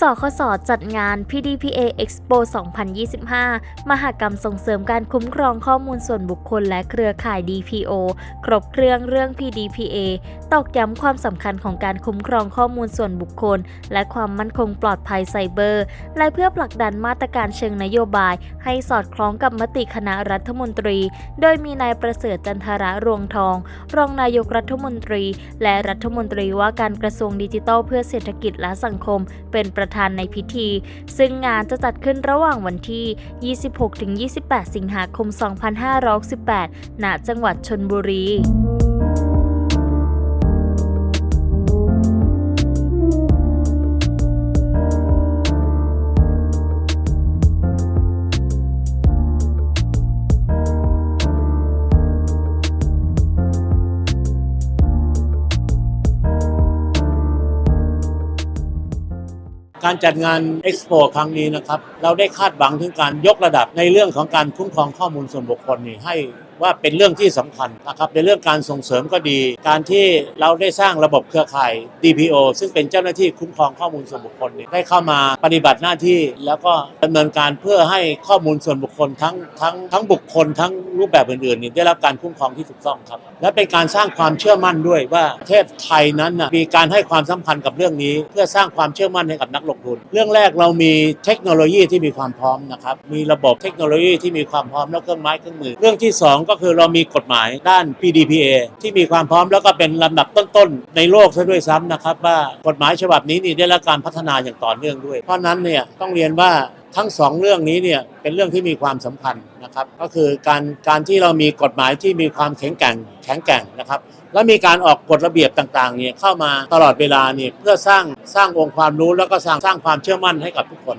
สคสจัดงาน PDPA Expo 2025 มหกรรมส่งเสริมการคุ้มครองข้อมูลส่วนบุคคลและเครือข่าย DPO ครบเครื่องเรื่อง PDPA ตอกย้ำความสำคัญของการคุ้มครองข้อมูลส่วนบุคคล และความมั่นคงปลอดภัยไซเบอร์ และเพื่อผลักดันมาตรการเชิงนโยบาย ให้สอดคล้องกับมติคณะรัฐมนตรี โดยมีนายประเสริฐจันทระรวงทอง รองนายกรัฐมนตรี และรัฐมนตรีว่าการกระทรวงดิจิทัลเพื่อเศรษฐกิจและสังคมเป็นประธานในพิธี ซึ่งงานจะจัดขึ้นระหว่างวันที่ 26-28 สิงหาคม 2518 ณ จังหวัดชนบุรี การจัดงานเอ็กซ์โปครั้งนี้นะครับ เราได้คาดหวังถึงการยกระดับในเรื่องของการคุ้มครองข้อมูลส่วนบุคคลนี่ให้ ว่าเป็นเรื่องที่สำคัญนะครับในเรื่องการส่งเสริมก็ดี การที่เราได้สร้างระบบเครือข่าย DPO ซึ่งเป็นเจ้าหน้าที่คุ้มครองข้อมูลส่วนบุคคลนี่ยได้เข้ามาปฏิบัติหน้าที่ แล้วก็ดำเนินการเพื่อให้ข้อมูลส่วนบุคคลทั้งทั้งทั้งบุคคลทั้งรูปแบบอื่นๆนี่ได้รับการคุ้มครองที่ถูกต้องครับ และเป็นการสร้างความเชื่อมั่นด้วยว่าประเทศไทยนั้นนะมีการให้ความสำคัญกับเรื่องนี้ เพื่อสร้างความเชื่อมั่นให้กับนักลงทุน เรื่องแรกเรามีเทคโนโลยีที่มีความพร้อมนะครับมีระบบเทคโนโลยีที่มีความพร้อมแล้วเครื่องไม้เครื่องมือ เรื่องที่สองก็คือเรามีกฎหมายด้าน PDPA ที่มีความพร้อมแล้วก็เป็นลำดับต้นๆ ในโลกซะด้วยซ้ำนะครับ ว่ากฎหมายฉบับนี้นี่ได้รับการพัฒนาอย่างต่อเนื่องด้วย เพราะนั้นเนี่ยต้องเรียนว่าทั้งสองเรื่องนี้เนี่ยเป็นเรื่องที่มีความสำคัญนะครับก็คือการการที่เรามีกฎหมายที่มีความแข็งแกร่งแข็งแกร่งนะครับและมีการออกกฎระเบียบต่างๆเนี่ยเข้ามาตลอดเวลาเนี่ยเพื่อสร้างสร้างองค์ความรู้แล้วก็สร้างสร้างความเชื่อมั่นให้กับทุกคน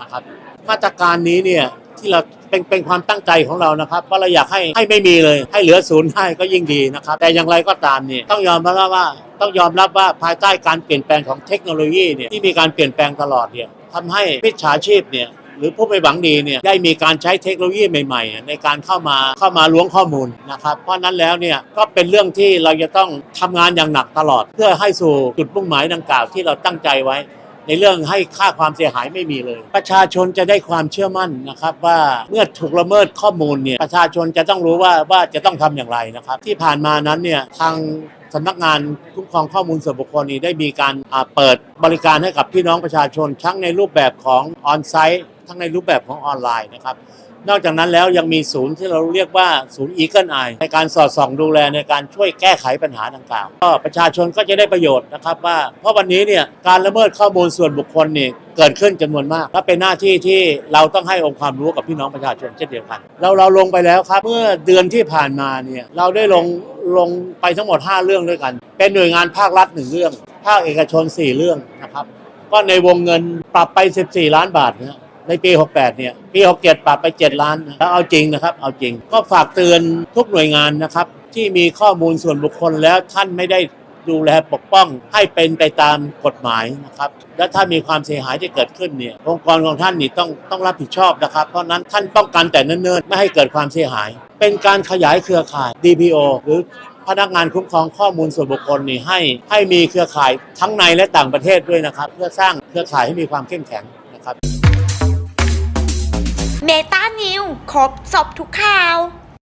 นะครับมาตรการนี้เนี่ยที่เรา เป็นเป็นความตั้งใจของเรานะครับว่าเราอยากให้ให้ไม่มีเลย ให้เหลือศูนย์ให้ก็ยิ่งดีนะครับ แต่อย่างไรก็ตามเนี่ยต้องยอมรับว่าต้องยอมรับว่าภายใต้การเปลี่ยนแปลงของเทคโนโลยีเนี่ยที่มีการเปลี่ยนแปลงตลอดเนี่ยทำให้มิจฉาชีพเนี่ยหรือผู้ไม่หวังดีเนี่ยได้มีการใช้เทคโนโลยีใหม่ ๆ ในการเข้ามาเข้ามาล้วงข้อมูลนะครับเพราะนั้นแล้วเนี่ยก็เป็นเรื่องที่เราจะต้องทำงานอย่างหนักตลอด เพื่อให้สู่จุดมุ่งหมายดังกล่าวที่เราตั้งใจไว้ ในเรื่องให้ค่าความเสียหายไม่มีเลย ประชาชนจะได้ความเชื่อมั่นนะครับ ว่าเมื่อถูกละเมิดข้อมูลเนี่ยประชาชนจะต้องรู้ว่าว่าจะต้องทำอย่างไรนะครับ ที่ผ่านมานั้นเนี่ยทาง สำนักงานคุ้มครองข้อมูลส่วนบุคคลนี้ได้มีการเปิดบริการให้กับพี่น้องประชาชน ทั้งในรูปแบบของออนไซต์ทั้งในรูปแบบของออนไลน์นะครับ นอกจากนั้นแล้วยังมีศูนย์ที่เราเรียกว่าศูนย์ Eagle Eye ในการสอดส่องดูแลในการช่วยแก้ไขปัญหาดังกล่าวก็ประชาชนก็จะได้ประโยชน์นะครับว่า เพราะวันนี้เนี่ยการละเมิดข้อมูลส่วนบุคคลเนี่ยเกิดขึ้นจำนวนมากและเป็นหน้าที่ที่เราต้องให้องค์ความรู้กับพี่น้องประชาชนเช่นเดียวกัน เราเราลงไปแล้วครับเมื่อเดือนที่ผ่านมาเนี่ยเราได้ลง ลงไปทั้งหมด 5 เรื่องด้วยกัน เป็นหน่วยงานภาครัฐหนึ่งเรื่อง ภาคเอกชน 4 เรื่องนะครับ ก็ในวงเงินปรับไป 14 ล้านบาทนะในปี 68 เนี่ย ปี 67 ปรับไป 7 ล้านแล้วเอาจริงนะครับ เอาจริง ก็ฝากเตือนทุกหน่วยงานนะครับ ที่มีข้อมูลส่วนบุคคลแล้วท่านไม่ได้ดูแลปกป้องให้เป็นไปตามกฎหมายนะครับ และถ้ามีความเสียหายที่เกิดขึ้นเนี่ยองค์กรของท่านนี่ต้องต้องรับผิดชอบนะครับ เพราะนั้นท่านป้องกันแต่เนิ่นๆ ไม่ให้เกิดความเสียหาย เป็นการขยายเครือข่าย DPO หรือพนักงานคุ้มครองข้อมูลส่วนบุคคลนี่ให้ให้มีเครือข่ายทั้งในและต่างประเทศด้วยนะครับ เพื่อสร้างเครือข่ายให้มีความเข้มแข็งนะครับ เมตานิวครบสอบทุกข่าว